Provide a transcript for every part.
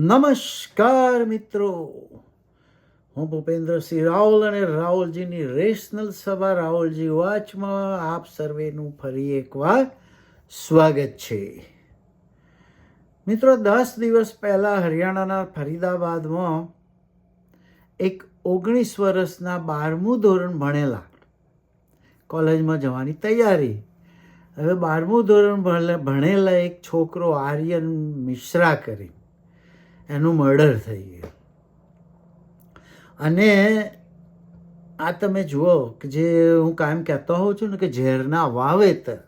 નમસ્કાર મિત્રો. હું ભૂપેન્દ્રસિંહ રાહુલ અને રાહુલજીની રેશનલ સભા રાહુલજી વાચમાં આપ સર્વેનું ફરી એકવાર સ્વાગત છે. મિત્રો, દસ દિવસ પહેલાં હરિયાણાના ફરીદાબાદમાં એક ઓગણીસ વર્ષના બારમું ધોરણ ભણેલા કોલેજમાં જવાની તૈયારી. હવે બારમું ધોરણ ભણે- ભણેલા એક છોકરો આર્યન મિશ્રા કરી. એનું મર્ડર થઈ ગયું. અને આ તમે જુઓ કે જે હું કાયમ કહેતો હોઉં છું ને કે ઝેરના વાવેતર,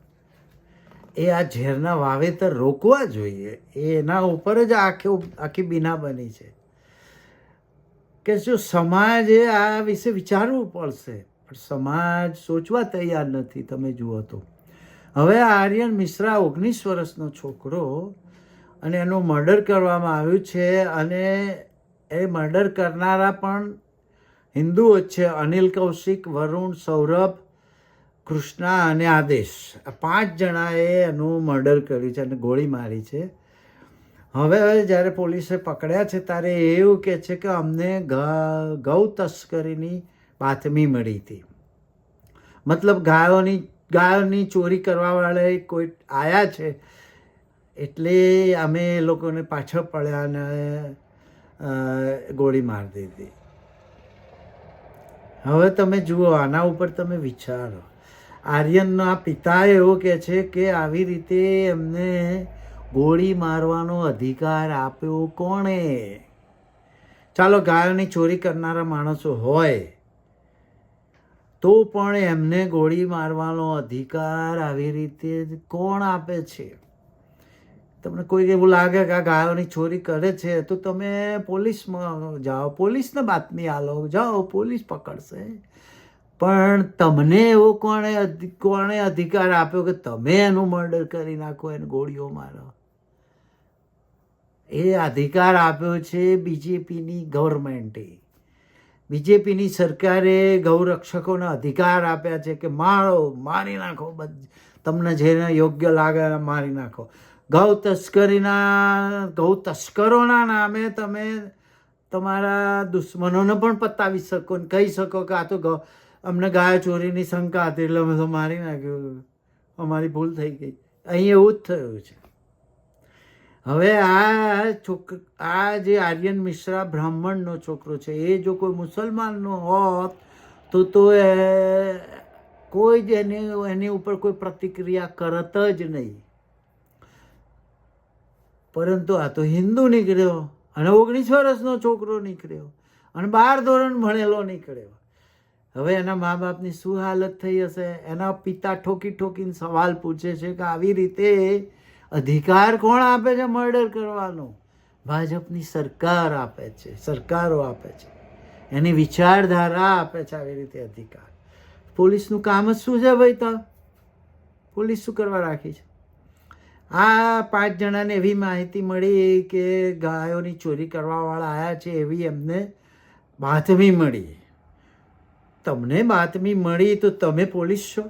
એ આ ઝેરના વાવેતર રોકવા જોઈએ. એના ઉપર જ આખી આખી બીના બની છે. કે જો સમાજે આ વિશે વિચારવું પડશે? પણ સમાજ સોચવા તૈયાર નથી, તમે જુઓ તો. હવે આર્યન મિશ્રા ઓગણીસ વર્ષનો છોકરો અને એનું મર્ડર કરવામાં આવ્યું છે અને એ મર્ડર કરનારા પણ હિન્દુઓ જ છે. અનિલ કૌશિક, વરુણ, સૌરભ, કૃષ્ણા અને આદેશ. આ પાંચ જણાએ એનું મર્ડર કર્યું છે અને ગોળી મારી છે. હવે જ્યારે પોલીસે પકડ્યા છે ત્યારે એવું કહે છે કે અમને ગ- ગૌ તસ્કરીની બાતમી મળી હતી. મતલબ ગાયોની ગાયોની ચોરી કરવાવાળા કોઈ આવ્યા છે એટલે અમે એ લોકોને પાછળ પડ્યા અને ગોળી મારી દીધી. હવે તમે જુઓ, આના ઉપર તમે વિચારો. આર્યનના પિતા એવો કહે છે કે આવી રીતે એમને ગોળી મારવાનો અધિકાર આપ્યો કોણે? ચાલો, ગાયોની ચોરી કરનારા માણસો હોય, તો પણ એમને ગોળી મારવાનો અધિકાર આવી રીતે કોણ આપે છે? તમને કોઈ એવું લાગે કે આ ગાયોની ચોરી કરે છે, તો તમે પોલીસમાં જાઓ, પોલીસને બાતમી આલો, જાઓ, પોલીસ પકડશે. પણ તમને એવો કોણે કોણે અધિકાર આપ્યો કે તમે એનું મર્ડર કરી નાખો, એને ગોળીઓ મારો? એ અધિકાર આપ્યો છે બીજેપીની ગવર્મેન્ટે. બીજેપીની સરકારે ગૌરક્ષકોને અધિકાર આપ્યા છે કે મારો, મારી નાખો બધ, તમને જેને યોગ્ય લાગે મારી નાખો. ગૌ તસ્કરીના ગૌ તસ્કરોના નામે તમે તમારા દુશ્મનોને પણ પતાવી શકો ને કહી શકો કે આ તો ગૌ, અમને ગાય ચોરીની શંકા હતી એટલે અમે તો મારી નાખ્યું. અમારી ભૂલ થઈ ગઈ. અહીં એવું જ થયું છે. હવે આ છોક, આ જે આર્યન મિશ્રા બ્રાહ્મણનો છોકરો છે, એ જો કોઈ મુસલમાનનો હોત, તો તો એ કોઈ જ એની એની ઉપર કોઈ પ્રતિક્રિયા કરત જ નહીં. પરંતુ આ તો હિન્દુ નીકળ્યો અને ઓગણીસ વર્ષનો છોકરો નીકળ્યો અને બાર ધોરણ ભણેલો નીકળ્યો. હવે એના મા બાપની શું હાલત થઈ હશે? એના પિતા ઠોકી ઠોકીને સવાલ પૂછે છે કે આવી રીતે અધિકાર કોણ આપે છે મર્ડર કરવાનો? ભાજપની સરકાર આપે છે, સરકારો આપે છે. એની વિચારધારા આપે છે આવી રીતે અધિકાર. પોલીસનું કામ જ શું છે ભાઈ તો? પોલીસ શું કરવા રાખી છે? આ પાંચ જણાને એવી માહિતી મળી કે ગાયોની ચોરી કરવાવાળા આવ્યા છે એવી એમને બાતમી મળી. તમને બાતમી મળી તો તમે પોલીસ છો?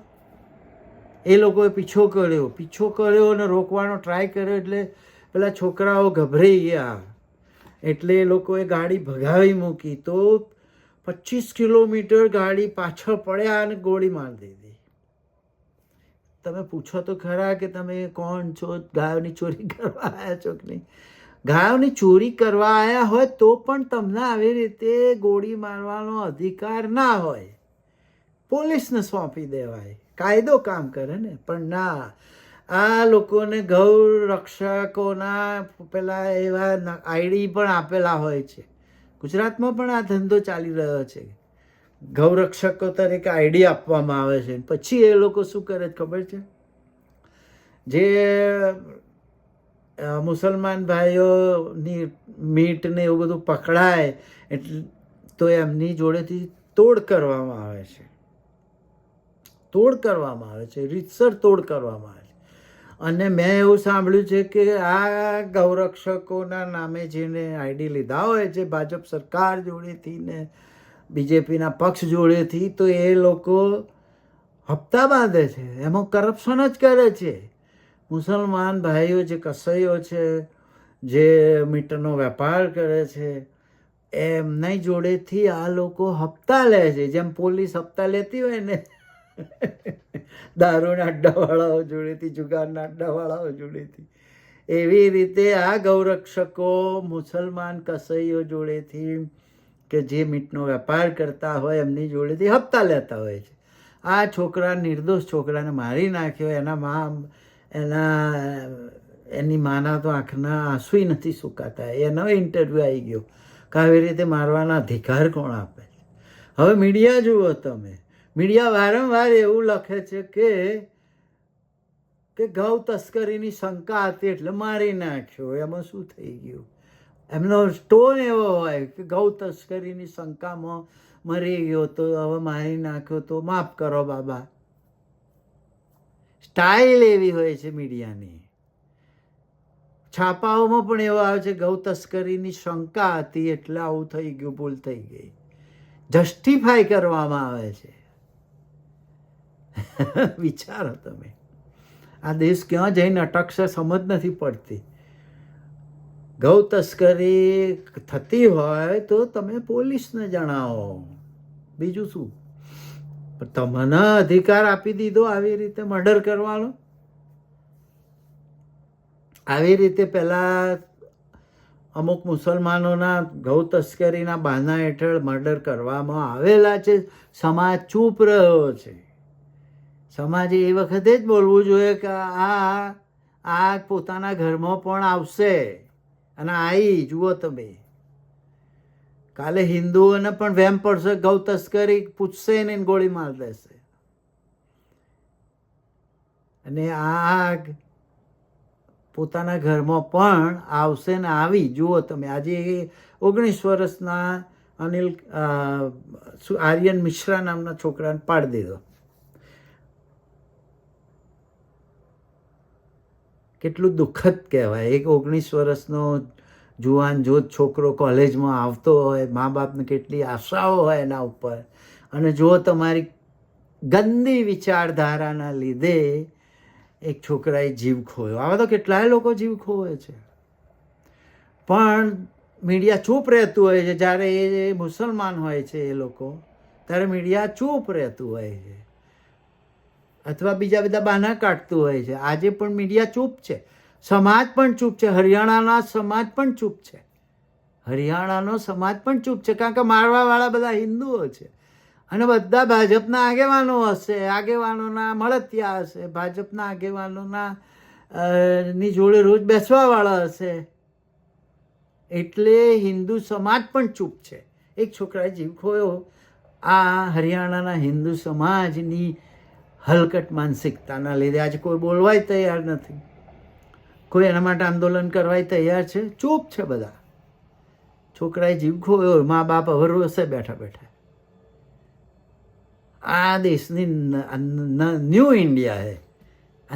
એ લોકોએ પીછો કર્યો. પીછો કર્યો અને રોકવાનો ટ્રાય કર્યો એટલે પેલા છોકરાઓ ગભરાઈ ગયા. એટલે એ લોકોએ ગાડી ભગાવી મૂકી તો પચીસ કિલોમીટર ગાડી પાછળ પડ્યા અને ગોળી મારી દીધી. તમે પૂછો તો ખરા કે તમે કોણ છો? ગાયોની ચોરી કરવા આવ્યા છો કે નહીં? ગાયોની ચોરી કરવા આવ્યા હોય તો પણ તમને આવી રીતે ગોળી મારવાનો અધિકાર ના હોય. પોલીસને સોંપી દેવાય. કાયદો કામ કરે ને? પણ ના. આ લોકોને ગૌ રક્ષકોના પેલા એવા આઈડી પણ આપેલા હોય છે. ગુજરાતમાં પણ આ ધંધો ચાલી રહ્યો છે. ગૌરક્ષકો તરીકે આઈડી આપવામાં આવે છે. પછી એ લોકો શું કરે ખબર છે? જે મુસલમાન ભાઈઓની મીટ ને એવું બધું પકડાય એટલે તો એમની જોડેથી તોડ કરવામાં આવે છે. તોડ કરવામાં આવે છે. રીતસર તોડ કરવામાં આવે છે. અને મેં એવું સાંભળ્યું છે કે આ ગૌરક્ષકોના નામે જેને આઈડી લીધા હોય છે ભાજપ સરકાર જોડેથી ને બીજેપીના પક્ષ જોડેથી તો એ લોકો હપ્તા બાંધે છે. એમાં કરપ્શન જ કરે છે. મુસલમાન ભાઈઓ જે કસાઈઓ છે, જે મીટરનો વેપાર કરે છે, એમના જોડેથી આ લોકો હપ્તા લે છે. જેમ પોલીસ હપ્તા લેતી હોય ને, દારૂના અડ્ડાવાળાઓ જોડેથી, જુગારના અડ્ડાવાળાઓ જોડેથી. એવી રીતે આ ગૌરક્ષકો મુસલમાન કસઈઓ જોડેથી કે જે મીટનો વેપાર કરતા હોય એમની જોડેથી હપ્તા લેતા હોય છે. આ છોકરા નિર્દોષ છોકરાને મારી નાખ્યો, એના મા, એના, એની માના તો આંખના આંસુય નથી સુકાતા. એનો ઇન્ટરવ્યૂ આવી ગયો. કે આવી રીતે મારવાના અધિકાર કોણ આપે છે? હવે મીડિયા જુઓ તમે. મીડિયા વારંવાર એવું લખે છે કે કે ગૌ તસ્કરીની શંકા હતી એટલે મારી નાખ્યો. એમાં શું થઈ ગયું? એમનો સ્ટોન એવો હોય કે ગૌ તસ્કરીની શંકામાં મરી ગયો તો હવે મારી નાખ્યો તો માફ કરો બાબા. સ્ટાઇલ એવી હોય છે મીડિયાની. છાપાઓમાં પણ એવો આવે છે ગૌ તસ્કરીની શંકા હતી એટલે આવું થઈ ગયું, ભૂલ થઈ ગઈ. જસ્ટિફાય કરવામાં આવે છે. વિચારો તમે. આ દેશ ક્યાં જઈને અટકશે સમજ નથી પડતી. ગૌ તસ્કરી થતી હોય તો તમે પોલીસને જણાવો. બીજું શું? તમને અધિકાર આપી દીધો આવી રીતે મર્ડર કરવાનો? આવી રીતે પહેલા અમુક મુસલમાનોના ગૌ તસ્કરીના બાના હેઠળ મર્ડર કરવામાં આવેલા છે. સમાજ ચૂપ રહ્યો છે. સમાજે એ વખતે જ બોલવું જોઈએ કે આ આ પોતાના ઘરમાં પણ આવશે. અને આવી જુઓ તમે. કાલે હિન્દુઓને પણ વેમ પડશે, ગૌ તસ્કરી પૂછશે ને ગોળી માર દેશે. અને આ પોતાના ઘરમાં પણ આવશે ને આવી. જુઓ તમે, આજે ઓગણીસ વર્ષના અનિલ આર્યન મિશ્રા નામના છોકરાને પાડી દીધો. કેટલું દુઃખદ કહેવાય. એક ઓગણીસ વર્ષનો જુવાન જોત છોકરો કોલેજમાં આવતો હોય મા બાપને કેટલી આશાઓ હોય એના ઉપર. અને જો તમારી ગંદી વિચારધારાના લીધે એક છોકરાએ જીવ ખોયો. આવા તો કેટલાય લોકો જીવ ખોવે છે. પણ મીડિયા ચૂપ રહેતું હોય છે. જ્યારે એ મુસલમાન હોય છે એ લોકો, ત્યારે મીડિયા ચૂપ રહેતું હોય છે. અથવા બીજા બધા બહાના કાઢતું હોય છે. આજે પણ મીડિયા ચૂપ છે. સમાજ પણ ચૂપ છે. હરિયાણાના સમાજ પણ ચૂપ છે. હરિયાણાનો સમાજ પણ ચૂપ છે. કારણ કે મારવાવાળા બધા હિન્દુઓ છે. અને બધા ભાજપના આગેવાનો હશે. આગેવાનોના મળતિયા હશે. ભાજપના આગેવાનોના ની જોડે રોજ બેસવાવાળા હશે. એટલે હિન્દુ સમાજ પણ ચૂપ છે. એક છોકરાએ જીવ ખોયો. આ હરિયાણાના હિન્દુ સમાજની હલકટ માનસિકતાના લીધે આજે કોઈ બોલવાય તૈયાર નથી. કોઈ એના માટે આંદોલન કરવાય તૈયાર છે? ચૂપ છે બધા. છોકરાએ જીવ ખોયો મા બાપ હવે રોશે બેઠા બેઠા. આ દેશની ન્યૂ ઇન્ડિયા હે.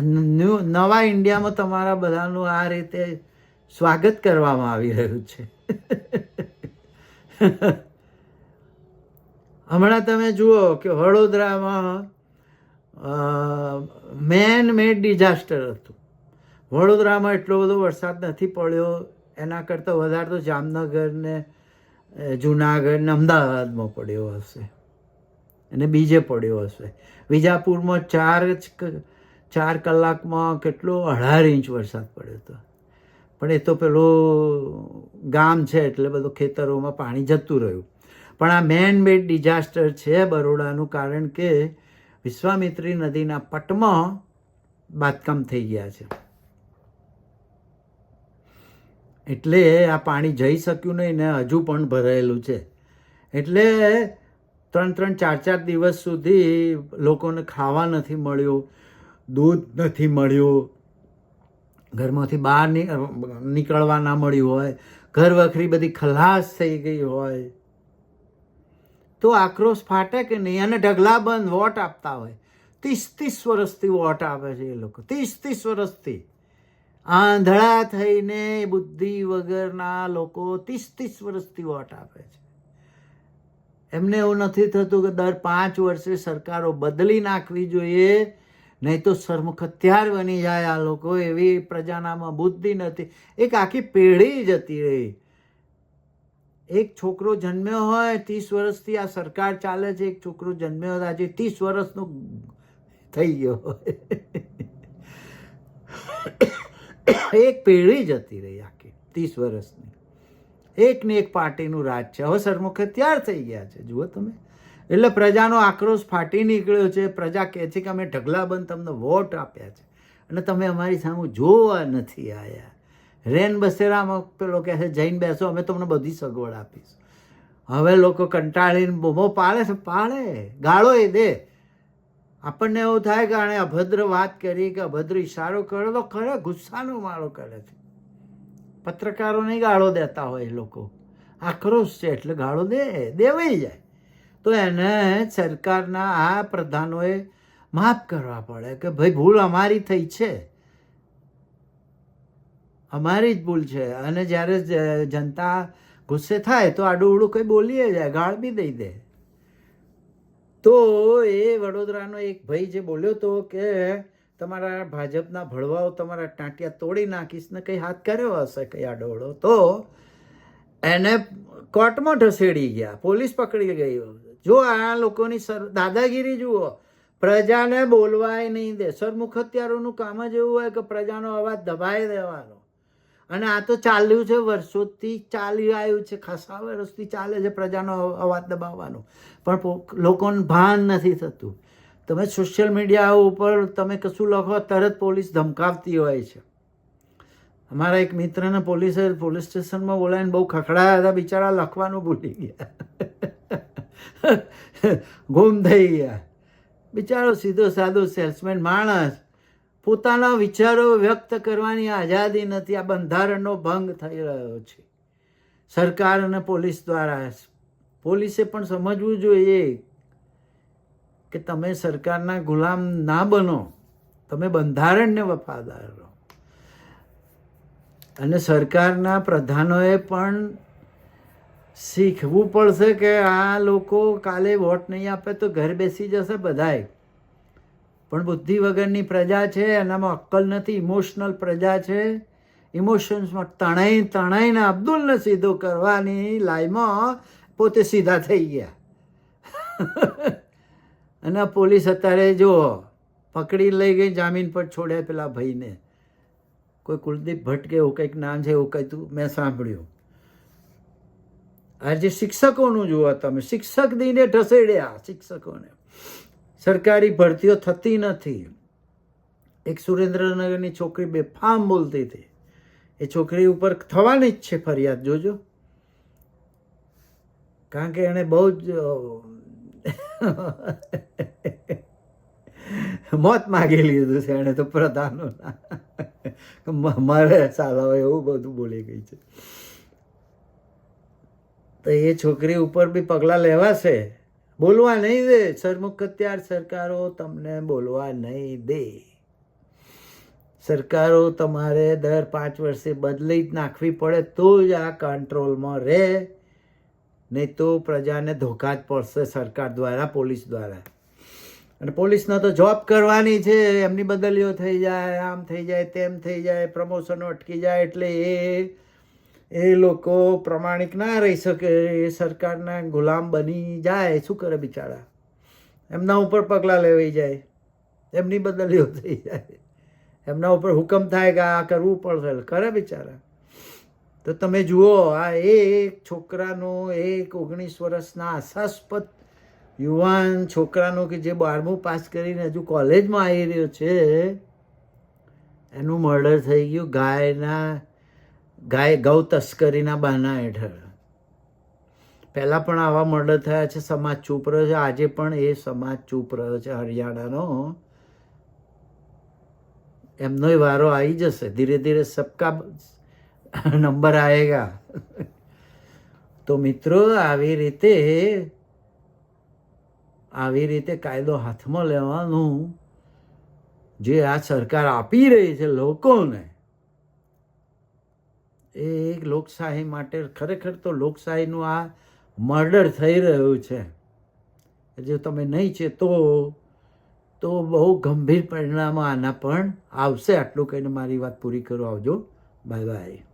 ન્યૂ, નવા ઇન્ડિયામાં તમારા બધાનું આ રીતે સ્વાગત કરવામાં આવી રહ્યું છે. હમણાં તમે જુઓ કે વડોદરામાં મેન મેડ ડિઝાસ્ટર હતું. વડોદરામાં એટલો બધો વરસાદ નથી પડ્યો. એના કરતાં વધારે તો જામનગર ને જુનાગઢ ને અમદાવાદમાં પડ્યો હશે. અને બીજે પડ્યો હશે. વિજાપુરમાં ચાર જ ચાર કલાકમાં કેટલો અઢાર ઇંચ વરસાદ પડ્યો હતો. પણ એ તો પેલો ગામ છે એટલે બધું ખેતરોમાં પાણી જતું રહ્યું. પણ આ મેન મેડ ડિઝાસ્ટર છે બરોડાનું કારણ કે વિશ્વામિત્રી નદીના પટમાં બાંધકામ થઈ ગયા છે. એટલે આ પાણી જઈ શક્યું નહીં ને હજુ પણ ભરાયેલું છે. એટલે ત્રણ ત્રણ ચાર ચાર દિવસ સુધી લોકોને ખાવા નથી મળ્યું, દૂધ નથી મળ્યું, ઘરમાંથી બહાર નીકળવા ના મળ્યું હોય, ઘર વખરી બધી ખલાસ થઈ ગઈ હોય. તો આક્રોશ ફાટે કે નહીં? અને ઢગલા બંધ, વોટ આપતા હોય. ત્રીસ ત્રીસ વર્ષથી વોટ આપે છે એ લોકો. ત્રીસ ત્રીસ વર્ષથી. આંધળા થઈને બુદ્ધિ વગરના લોકો ત્રીસ ત્રીસ વર્ષથી વોટ આપે છે. એમને એવું નથી થતું કે દર પાંચ વર્ષે સરકારો બદલી નાખવી જોઈએ, નહીં તો સરમુખ હથિયાર બની જાય આ લોકો. એવી પ્રજાનામાં બુદ્ધિ નથી. એક આખી પેઢી જતી રહી એક છોકરો જન્મ્યો હોય, ત્રીસ વર્ષથી આ સરકાર ચાલે છે, એક છોકરો જન્મ્યો હોય, આજે ત્રીસ વર્ષનો થઈ ગયો એક પેઢી જતી રહી આખી, ત્રીસ વર્ષની. એક ને એક પાર્ટીનું રાજ છે. હવે સરમુખે તૈયાર થઈ ગયા છે. જુઓ તમે. એટલે પ્રજાનો આક્રોશ ફાટી નીકળ્યો છે. પ્રજા કહે છે કે અમે ઢગલાબંધ તમને વોટ આપ્યા છે. અને તમે અમારી સામે જોવા નથી આવ્યા રેન બસેરામાં પેલો કહે છે, જઈને બેસો, અમે તમને બધી સગવડ આપીશું. હવે લોકો કંટાળીને બોમો પાડે છે, પાડે, ગાળો એ દે. આપણને એવું થાય કે આણે અભદ્ર વાત કરી કે અભદ્ર ઈશારો કર્યો તો ખરે ગુસ્સાનો મારો કરે છે. પત્રકારોને ગાળો દેતા હોય લોકો. આક્રોશ છે એટલે ગાળો દે, દેવાઈ જાય. તો એને સરકારના આ પ્રધાનોએ માફ કરવા પડે કે, ભાઈ ભૂલ અમારી થઈ છે. અમારી જ ભૂલ છે. અને જ્યારે જનતા ગુસ્સે થાય તો આડું કંઈ બોલીએ જાય, ગાળ બી દઈ દે. તો એ વડોદરાનો એક ભાઈ જે બોલ્યો તો કે તમારા ભાજપના ભળવાઓ તમારા ટાંટિયા તોડી નાખીશ ને કંઈ હાથ કર્યો હશે, કંઈ આડોળો તો એને કોર્ટમાં ઢસેડી ગયા, પોલીસ પકડી ગઈ. જો આ લોકોની સર, દાદાગીરી જુઓ, પ્રજાને બોલવાય નહીં દે. સરમુખ હત્યારોનું કામ જ એવું હોય કે પ્રજાનો અવાજ દબાઈ દેવાનો અને આ તો ચાલ્યું છે, વર્ષોથી ચાલી આવ્યું છે, ખાસા વર્ષથી ચાલે છે પ્રજાનો અવાજ દબાવવાનો. પણ લોકોનું ભાન નથી થતું. તમે સોશિયલ મીડિયા ઉપર તમે કશું લખો, તરત પોલીસ ધમકાવતી હોય છે. અમારા એક મિત્રને પોલીસે, પોલીસ સ્ટેશનમાં બોલાવીને બહુ ખખડાયા હતા, બિચારા લખવાનું ભૂલી ગયા. ગુમ થઈ ગયા. બિચારો સીધો સાદો સેલ્સમેન માણસ. પોતાના વિચારો વ્યક્ત કરવાની આઝાદી નથી. આ બંધારણનો ભંગ થઈ રહ્યો છે. સરકાર અને પોલીસ દ્વારા. પોલીસે પણ સમજવું જોઈએ કે તમે સરકારના ગુલામ ના બનો. તમે બંધારણને વફાદાર રહો. અને સરકારના પ્રધાનોએ પણ શીખવું પડશે કે આ લોકો કાલે વોટ નહીં આપે તો ઘર બેસી જશે બધાય. પણ બુદ્ધિ વગરની પ્રજા છે, એનામાં અક્કલ નથી ઇમોશનલ પ્રજા છે. ઇમોશન્સમાં તણાઈ તણાઈને અબ્દુલને સીધો કરવાની લાઈમાં પોતે સીધા થઈ ગયા. અને પોલીસ અત્યારે જુઓ પકડી લઈ ગઈ, જામીન પર છોડ્યા પેલા ભાઈને. કોઈ કુલદીપ ભટ્ટ કે એવું કંઈક નામ છે, એવું કંઈ તું મેં સાંભળ્યું. આજે શિક્ષકોનું જુઓ તમે, શિક્ષક દીને ઢસેડ્યા, શિક્ષકોને. સરકારી ભરતીઓ થતી નથી. એક સુરેન્દ્રનગરની છોકરી બેફામ બોલતી હતી. એ છોકરી ઉપર થવાની જ છે ફરિયાદ, જોજો. કારણ કે એણે બહુ જ મોત માગી લીધું છે એણે તો પ્રધાનો મારે સાલા હોય એવું બધું બોલી ગઈ છે. તો એ છોકરી ઉપર બી પગલાં લેવાશે. બોલવા નહીં દે. સરમુખ હત્યાર સરકારો તમને બોલવા નહીં દે. સરકારો તમારે દર પાંચ વર્ષે બદલી જ નાખવી પડે તો જ આ કંટ્રોલમાં રહે. નહીં તો પ્રજાને ધોકા જ પડશે સરકાર દ્વારા, પોલીસ દ્વારા. અને પોલીસનો તો જોબ કરવાની છે. એમની બદલીઓ થઈ જાય, આમ થઈ જાય, તેમ થઈ જાય, પ્રમોશનો અટકી જાય એટલે એ એ લોકો પ્રમાણિક ના રહી શકે, એ સરકારના ગુલામ બની જાય, શું કરે બિચારા? એમના ઉપર પગલાં લેવાઈ જાય, એમની બદલીઓ થઈ જાય. એમના ઉપર હુકમ થાય કે આ કરવું પડશે, કરે બિચારા. તો તમે જુઓ, આ એક છોકરાનો એક ઓગણીસ વર્ષના આશાસ્પદ યુવાન છોકરાનો કે જે બારમું પાસ કરીને હજુ કોલેજમાં આવી રહ્યો છે, એનું મર્ડર થઈ ગયું ગાયના ગાય ગૌ તસ્કરીના બહાના હેઠળ. પહેલાં પણ આવા મર્ડર થયા છે, સમાજ ચૂપ રહ્યો છે. આજે પણ એ સમાજ ચૂપ રહ્યો છે, હરિયાણાનો. એમનોય વારો આવી જશે. ધીરે ધીરે સબકા નંબર આવેગા તો મિત્રો, આવી રીતે આવી રીતે કાયદો હાથમાં લેવાનું જે આ સરકાર આપી રહી છે લોકોને એ એક લોકશાહી માટે ખરેખર તો લોકશાહીનું આ મર્ડર થઈ રહ્યું છે. જો તમે નહીં છે તો તો બહુ ગંભીર પરિણામો આના પણ આવશે. આટલું કહીને મારી વાત પૂરી કરો. આવજો. Bye bye.